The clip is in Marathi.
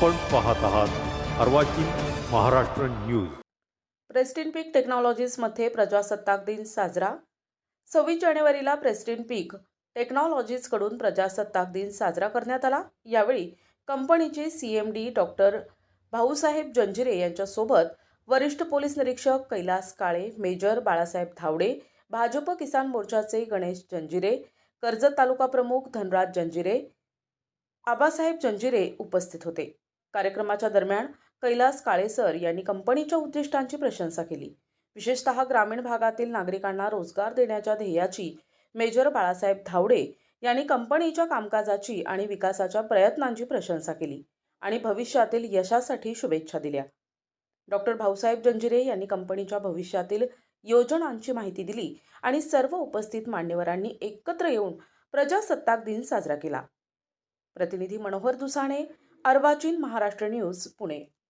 आपण पाहत आहात अर्वाचीन महाराष्ट्र न्यूज. प्रेस्टिन पीक टेक्नॉलॉजीजमध्ये प्रजासत्ताक दिन साजरा. सव्वीस जानेवारीला प्रेस्टिन पीक टेक्नॉलॉजीजकडून प्रजासत्ताक दिन साजरा करण्यात आला. यावेळी कंपनीचे C M D doctor Bhausaheb Janjire यांच्यासोबत वरिष्ठ पोलीस निरीक्षक कैलास काळे मेजर बाळासाहेब धावडे भाजप किसान मोर्चाचे गणेश जंजिरे कर्जत तालुका प्रमुख धनराज जंजिरे आबासाहेब जंजिरे उपस्थित होते. कार्यक्रमाच्या दरम्यान कैलास काळेसर यांनी कंपनीच्या उद्दिष्टांची प्रशंसा केली. विशेषतः ग्रामीण भागातील नागरिकांना रोजगार देण्याच्या ध्येयाची मेजर बाळासाहेब धावडे यांनी कंपनीच्या कामकाजाची आणि विकासाच्या प्रयत्नांची प्रशंसा केली आणि भविष्यातील यशासाठी शुभेच्छा दिल्या. डॉक्टर भाऊसाहेब जंजिरे यांनी कंपनीच्या भविष्यातील योजनांची माहिती दिली आणि सर्व उपस्थित मान्यवरांनी एकत्र येऊन प्रजासत्ताक दिन साजरा केला. प्रतिनिधी मनोहर दुसाणे अर्वाचीन महाराष्ट्र न्यूज पुणे.